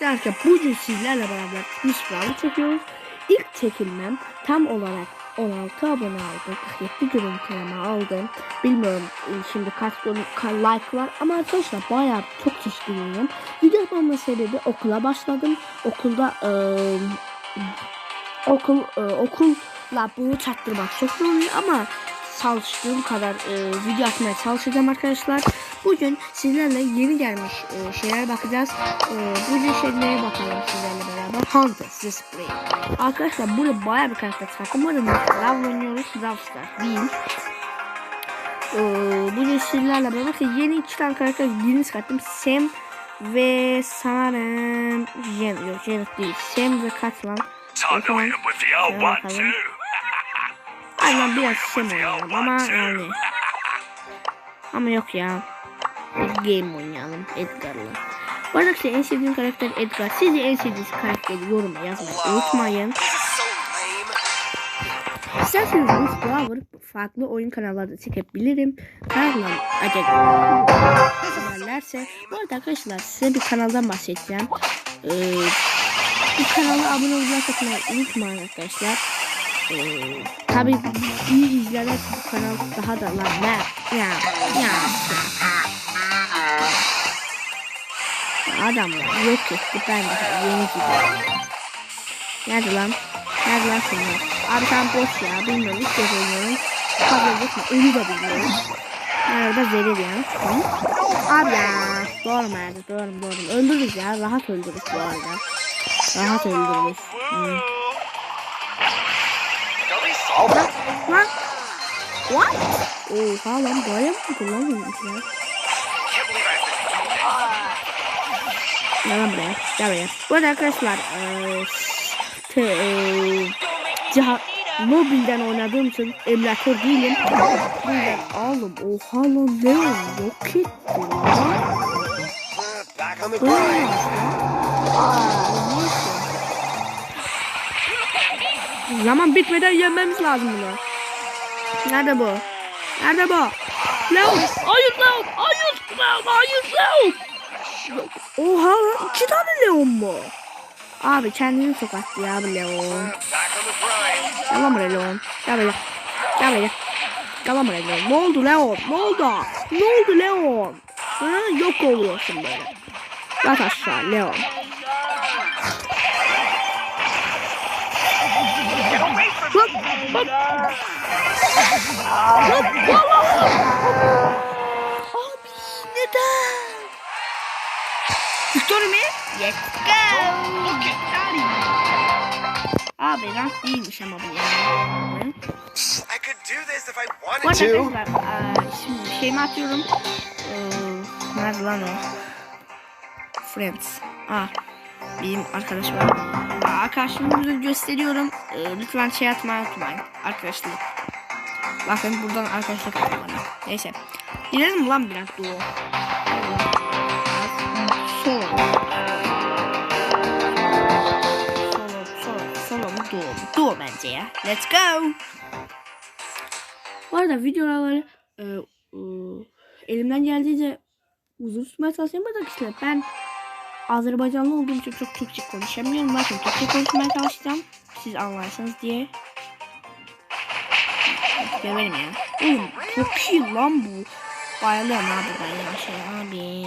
Derken bugün sizlerle beraber Twitch Bravo çekiyoruz. İlk çekilmem tam olarak 16 abone aldım. 47 görüntüleme aldım. Bilmiyorum e, şimdi kaç like var ama arkadaşlar bayağı çok teşekkürlüyüm. Video yapmamın sebebi okula başladım. Okulda eee, okul eee, okulla bunu çaktırmak çok zor ama çalıştığım kadar eee, video atmaya çalışacağım arkadaşlar. Bugün sizlerle yeni gelmiş eee, şeyler bakacağız. Eee bugün şeylere bakalım sizlerle beraber. Hunter The Spray. Arkadaşlar burada bayağı bir karakter çıkarttım. Bu arada Brawl oynuyoruz. Stars değil. Ee, bugün sizlerle beraber yeni tane karakter yeni çıkarttım. Sam ve sanırım Jen yok Janet değil. Sam ve kaç lan? Time to hit him with the old one too. Aynen biraz Sam oynayalım ama yani. Ama yok ya. Game oynayalım Edgar'la. Bu arada en sevdiğim karakter Edgar. Sizce en sevdiğiniz karakteri yoruma yazmayı unutmayın. İsterseniz Miss Flower farklı oyun kanallarda çekebilirim. Kanalım acaba. Bu arada arkadaşlar size bir kanaldan bahsedeceğim. Ee, bu kanala abone olmayı unutmayın arkadaşlar. Ee, tabi iyi izlerlerse bu kanal daha da lan ne ya ya Adamlar yok etti ben daha yeni gidiyorum. Nerede lan? Nerede lan şunlar? Abi sen boş ya bilmiyorum hiç kez oynuyorum. Fazla gitme ölü de bilmiyorum. Nerede verir ya? Hı? Abi ya. Doğru Merdi doğru doğru. Öldürürüz ya rahat öldürürüz bu arada. Rahat öldürürüz. Hı. Lan. What? Oha lan böyle mi kullanmıyormuşlar? Gel lan buraya. Gel buraya. Bu arada arkadaşlar eee te, eee ciha, mobilden oynadığım için emülatör değilim. Bu yüzden oğlum oha lan ne yok etti lan. Zaman bitmeden yenmemiz lazım bunu. Nerede bu? Nerede bu? Leon! Hayır Leon! Hayır Leon! Hayır Leon! Oha lan iki tane Leon mu? Abi kendini sokattı ya bu Leon. Lan buraya Leon. Gel buraya. Gel buraya. Lan buraya Leon. Ne oldu Leon? Ne oldu? Ne oldu Leon? Ha, yok oluyorsun böyle. Yat aşağı Leon. Abi neden? Victory mi? Let's go. Abi rank değilmiş ama bu yani. I could do this if I Bu arada wanted to. arkadaşlar eee, şimdi şeyimi atıyorum. Eee, nerede lan o? Friends. Ah benim arkadaş var. Aa, Arkadaşlarımı gösteriyorum. Eee, lütfen şey atmayı unutmayın. Arkadaşlar. Bakın buradan arkadaşlık atın bana. Neyse. Girelim lan biraz duo? Solo. Solo, solo, solo mu duo mu? Duo bence ya. Let's go. Bu arada videoları e, e, elimden geldiğince uzun tutmaya çalışıyorum. Bu arkadaşlar ben Azerbaycanlı olduğum için çok Türkçe konuşamıyorum. Bakın Türkçe konuşmaya çalışacağım. Siz anlarsınız diye. Geberim ya. Oğlum çok iyi lan bu. Bayılıyorum abi ben ya şey abi.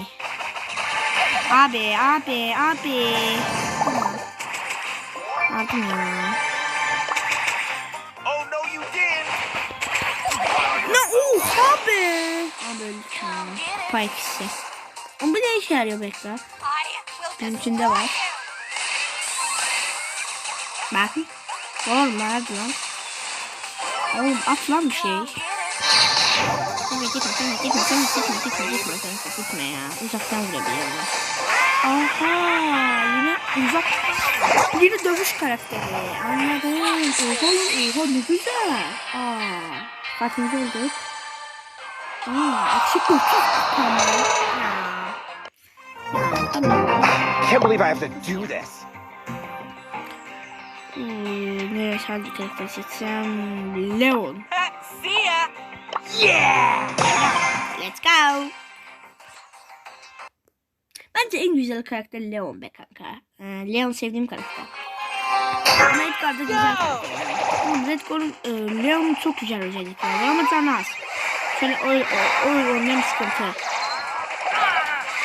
Abi abi abi. Abi ya. Oh no, you did. Ne be. Abi ya. Kupa ikisi. Ama bu ne işe yarıyor bekle? Benim içinde var. Bakın. Oğlum nerede lan? Oğlum at lan bir şey. Gitme gitme gitme gitme gitme gitme gitme gitme gitme gitme ya. Uzaktan vurabiliyorum. Aha yine uzak. Yine dövüş karakteri. Anladım. Lan oha ne güzel. Aa, kaçıncı olduk? Aa, açık mı? Tamam. Ya. Tamam. Can't believe I have to do this. Hmm, nereye sadece karakter seçsem? Leon. See ya. Yeah. Let's go. Bence en güzel karakter Leon be kanka. Ee, Leon sevdiğim karakter. Edgar da güzel karakter. Redgar'ın e, Leon'un çok güzel özellikleri var ama canı az. Şöyle o, o, o oynayan sıkıntı.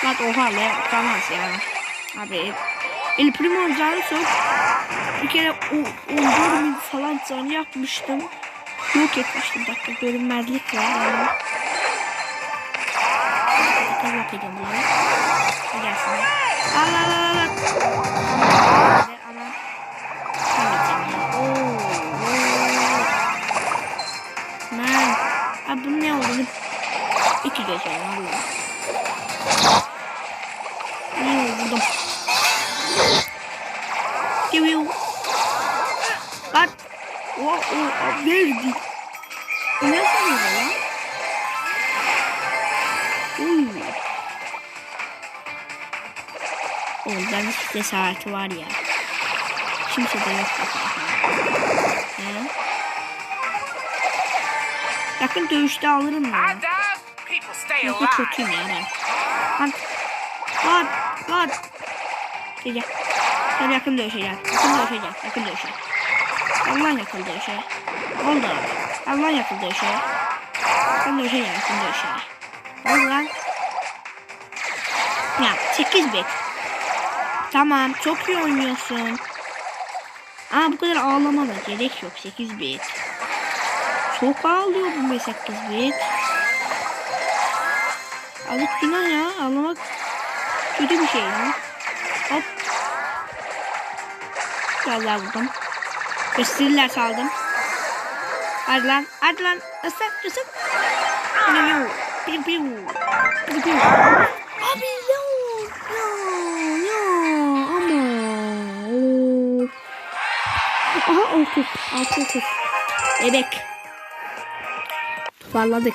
Lan oha Leon canı az ya. Abi El Primo çok. Bir kere o, o bölümün falan canı yapmıştım. Yok etmiştim dakika görünmezlik var. Yani. Dakika yok edeceğim bunları. Bu gelsin. Al al al al. Man. Abi bu ne oldu? İki gece valla. O o verdi. Ne sanıyor lan? Uy. Oğlum ben cesareti var ya. Kimse de yok. He? Yakın dövüşte alırım stay Çünkü kötüyüm ya ben. Lan. Lan. Lan. Gel. Gel yakın dövüşeceğiz. Yakın dövüşeceğiz. Yakın dövüşeceğiz. Allah yakın dövüşe. Oldu. Allah yakın dövüşe. Yakın dövüşe ya. Yakın dövüşe. Oldu lan. Ya 8 bit. Tamam çok iyi oynuyorsun. Aa bu kadar ağlamana gerek yok 8 bit. Çok ağlıyor bu be 8 bit. Alık günah ya ağlamak kötü bir şey ya. Hop. Vallahi vurdum. Gösterirler saldım. Hadi lan hadi lan ısır ısır. Piu piu piu piu. Abi Leon ya ya ama. Aha olsun altı olsun. Bebek. Toparladık.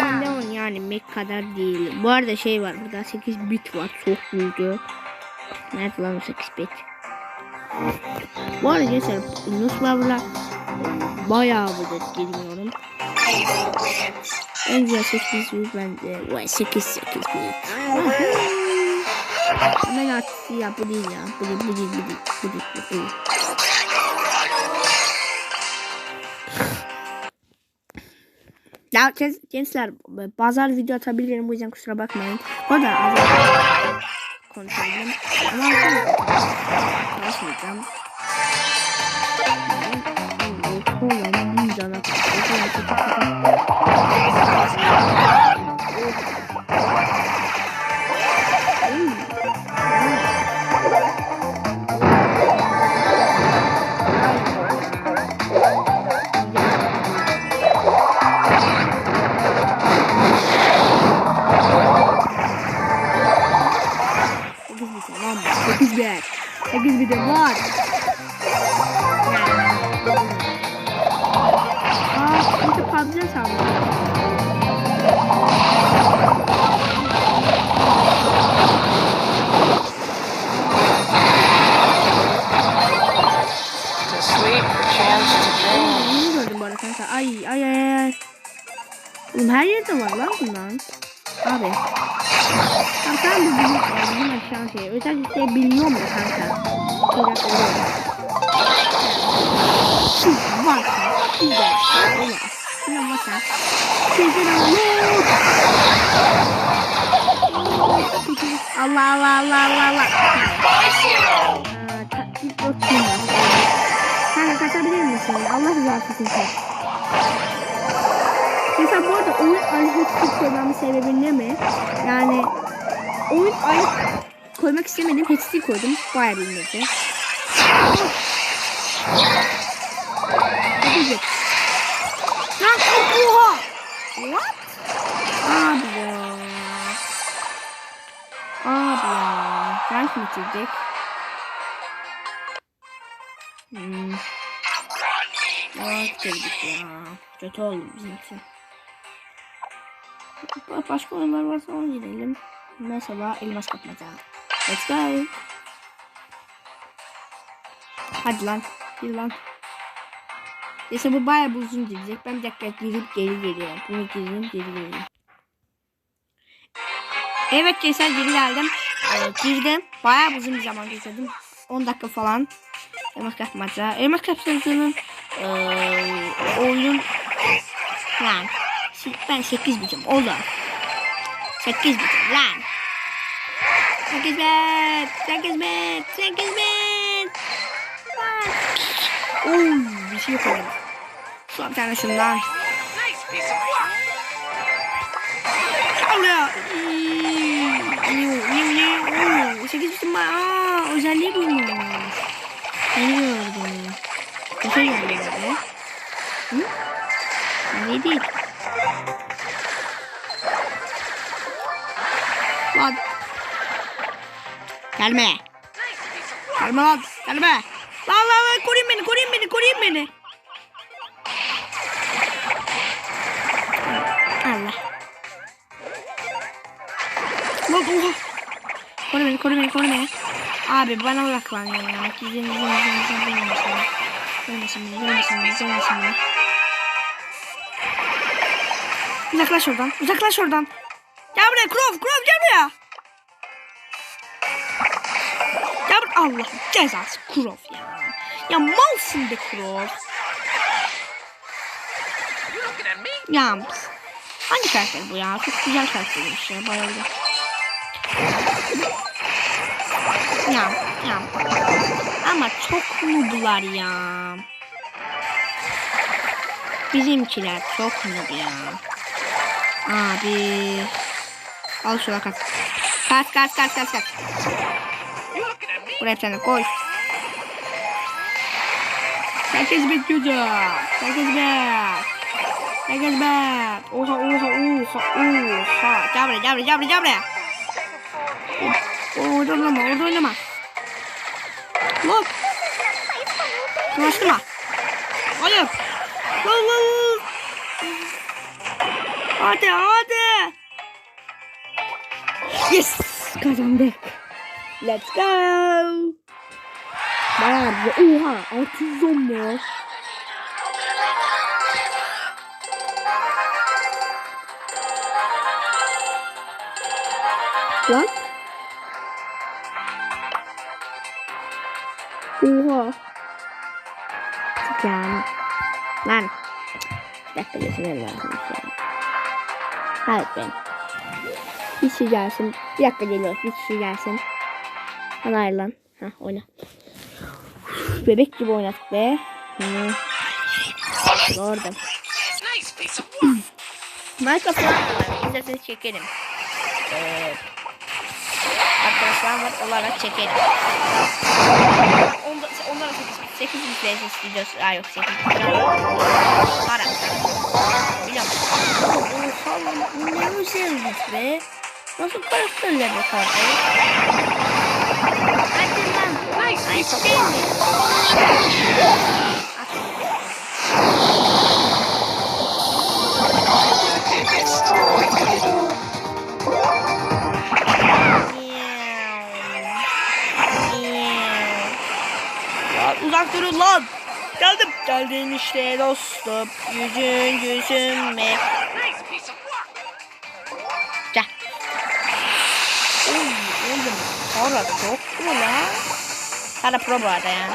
Ama Leon yani Mac kadar değil. Bu arada şey var burada 8 bit var çok büyüdü. Nerede lan o 8 bit? Bu arada gençler Yunuslav'la bayağı bir geliyorum. En güzel 8 bit bence. Vay 8 8 bit. Hemen artık ya bu değil ya. Bu değil bu değil bu değil bu değil bu değil. Ya gen- gençler bazar video atabilirim bu yüzden kusura bakmayın. Bu da az konuşabilirim. Ama konuşmayacağım. Kolay bir cana Sekiz Oğlum her yerde var lan bundan. Abi. Tamam sen de bizim, bizim aşağı şey. Özellikle biliyorum ya kanka. Biraz oluyor. Siz varsa siz de olur. Şuna bakın. Sizin olur. Allah Allah Allah Allah Allah. Aa, taktik yok şimdi. Kanka kaçabilir misin? Allah rızası için. Mesela bu arada oyun ayrıca koymamın sebebi ne mi? Yani oyun ayrı koymak istemedim. HD koydum. Bayağı bilmedi. Lan oha! What? Abi ya. Abi ya. Rank mı çizecek? Hmm. Girdik ya. Kötü oldu bizim için. Ba- Başka oyunlar varsa ona girelim. Mesela elmas kapmaca. Let's go. Hadi lan. Gir lan. Neyse bu bayağı uzun gidecek. Ben bir dakika girip geri geliyorum. Bunu gireyim geri geliyorum. Evet gençler geri geldim. Ee, girdim. Bayağı uzun bir zaman geçirdim. 10 dakika falan. Elmas kapmaca. Elmas kapmaca'nın ee, oyunun lan si- ben 8 bitim olur. 8 bitim lan. 8 bit. 8 bit. 8 bit. Lan. Oy bir şey koydum. Son bir tane şundan. Of work. Oluyor. Oo, 8 bitim var. Aa, özelliği buymuş. Yeni gördüm. Bir şey herhalde. Hı? Ne değil. Gelme. Gelme lan. Gelme. Lan lan lan koruyun beni koruyun beni koruyun beni. Allah. Lan oha. Koru beni koru beni koru beni. Abi bana odaklan ya. Gizin gizin gizin gizin gizin gizin. Görmesin beni görmesin beni görmesin beni. Uzaklaş oradan uzaklaş oradan. Gel buraya Krov Krov gel buraya. Ya bu- Allah cezası Krov ya. Ya malsın be me? Ya hangi karakter bu ya? Çok güzel karaktermiş ya bayıldım. Ya ya. Ama çok nooblar ya. Bizimkiler çok noob ya. Abi. Al şuna kaç. Kaç kaç kaç kaç kaç. Buraya bir tane koy. Herkes bekliyor. Herkes bek. Herkes bek. Oha oha oha oha. Gel buraya gel buraya gel buraya gel buraya. Orada oynama orada oynama. Lan. Kıvaştırma. Hayır. Lan lan lan. Hadi hadi. Yes. Kazandık. Let's go. Bayağı güzel. Oha 610 mu? Lan. Oha. Çok yani. Lan. Bir dakika geçelim lazım. Hayır ben. Bir şey gelsin. Bir dakika geliyor. Bir şey gelsin. Hadi hayır lan. Hah oyna. Bebek gibi oynat be. Hı. Gördüm. Nice piece of work. Minecraft falan var. İsterseniz çekelim. Ee, arkadaşlar var olarak çekelim. Onda, onlara 8, 8 izleyeceğiz videosu. Aa yok 8 Para. Biliyorum. Oha lan ne özellik be. Nasıl karakterler bu kardeş? Uzak durun lan. Geldim. Geldin işte dostum. Yüzün yüzüme. Nice çok mu lan? Tara pro bu arada ya.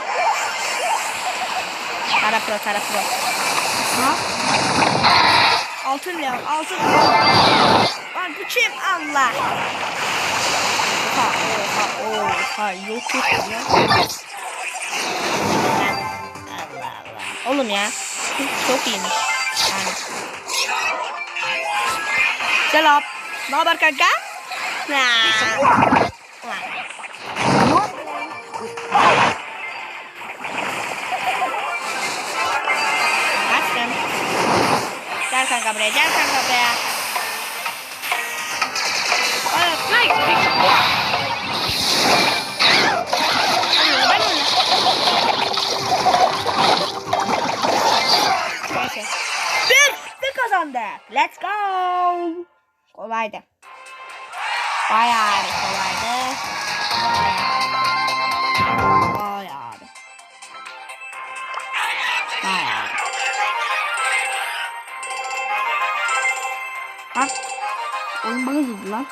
Tara pro, Tara pro. Ha? Altın leon, altın Lan bu kim? Allah. Oha, oha, oha. Yok yok ya. Allah Allah. Oğlum ya. Çok iyiymiş. Yani. Selam. Ne haber kanka? Nah. Kanka buraya, gel kanka buraya. Let's go. Kolaydı. Bayağı kolaydı. Bayağı Girdi lan.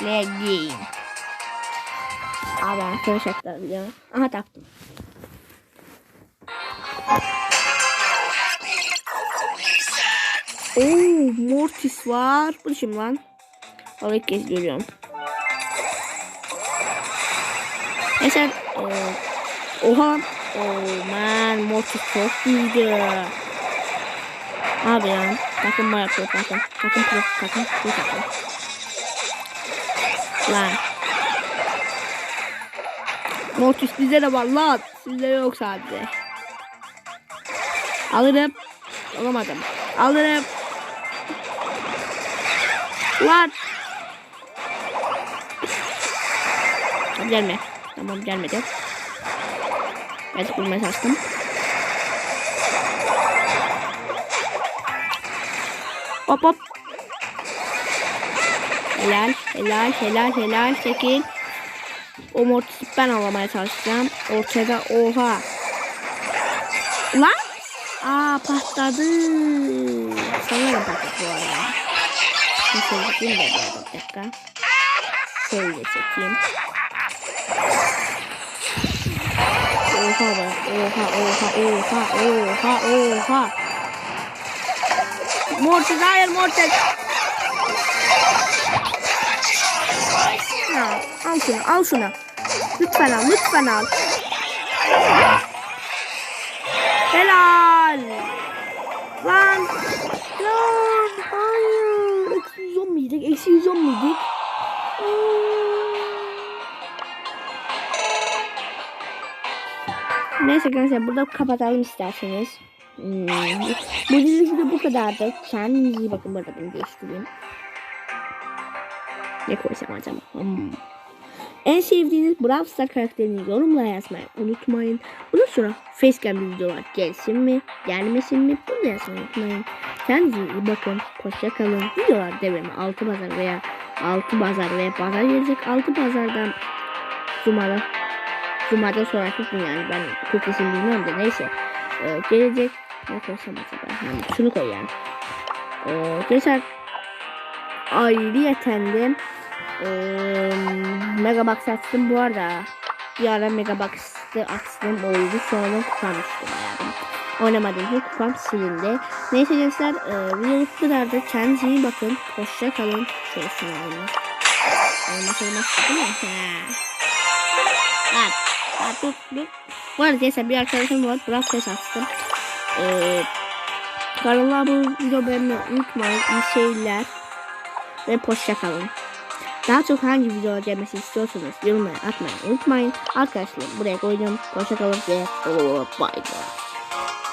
Game. Abi şartlar biliyorum. Aha taktım. Oo, Mortis var. Bu kim lan? Onu ilk kez görüyorum. Mesela e, oha oh man Mortis çok büyüdü. Abi ya takım var yapıyor takım. Takım pro takım pro takım. Lan. Mortis bizde de var lan. Sizde yok sadece. Alırım. Alamadım. Alırım. Lan. Gelme. Tamam gelmedi. Birazcık bulmaya çalıştım. Hop hop. Helal, helal, helal, helal. Çekil. O mortisi ben alamaya çalışacağım. Ortada oha. Lan. Aa patladı. Sanırım patladı bu arada. Şöyle çekeyim de bir dakika. Şöyle çekeyim. Oha be. Oha oha oha oha oha. Mortis hayır Mortis. Ya, al şunu al şunu. Lütfen al lütfen al. Helal. Lan. Lan. Hayır. Eksi 110 miydik? Eksi 110 miydik? Neyse arkadaşlar burada kapatalım isterseniz. Hmm. Bu de bu kadardı. Kendinize iyi bakın. Burada bunu değiştireyim. Ne koysam acaba? Hmm. En sevdiğiniz Brawl Stars karakterini yorumlara yazmayı unutmayın. Bundan sonra facecam videolar gelsin mi, gelmesin mi bunu yazmayı unutmayın. Kendinize iyi bakın. Hoşça kalın. Videolar devamı 6 pazar veya 6 pazar veya pazar gelecek. 6 pazardan Cuma'da Cuma'da sonraki gün yani ben çok kesin bilmiyorum da neyse. Ee, gelecek ne koysam acaba? Yani şunu koy yani. Ee, geçer ayrıyeten de ee, Megabox açtım bu arada. Bir ara Megabox'ı açtım oldu sonra kupam düştü bayağı. Oynamadığım için kupam silindi. Neyse gençler e, video bu kadardı. Kendinize bakın. Hoşça kalın. Şöyle şunu alayım. Olmaz olmaz değil mi? Ha. Lan dur dur. Bu arada gençler bir arkadaşım var. Biraz ses açtım. Ee, kanala abone beğenmeyi unutmayın. İyi seyirler. Ve hoşça kalın. Daha çok hangi video gelmesi istiyorsanız yorumlara atmayı unutmayın. Arkadaşlar buraya koydum. Hoşça kalın ve bye bye.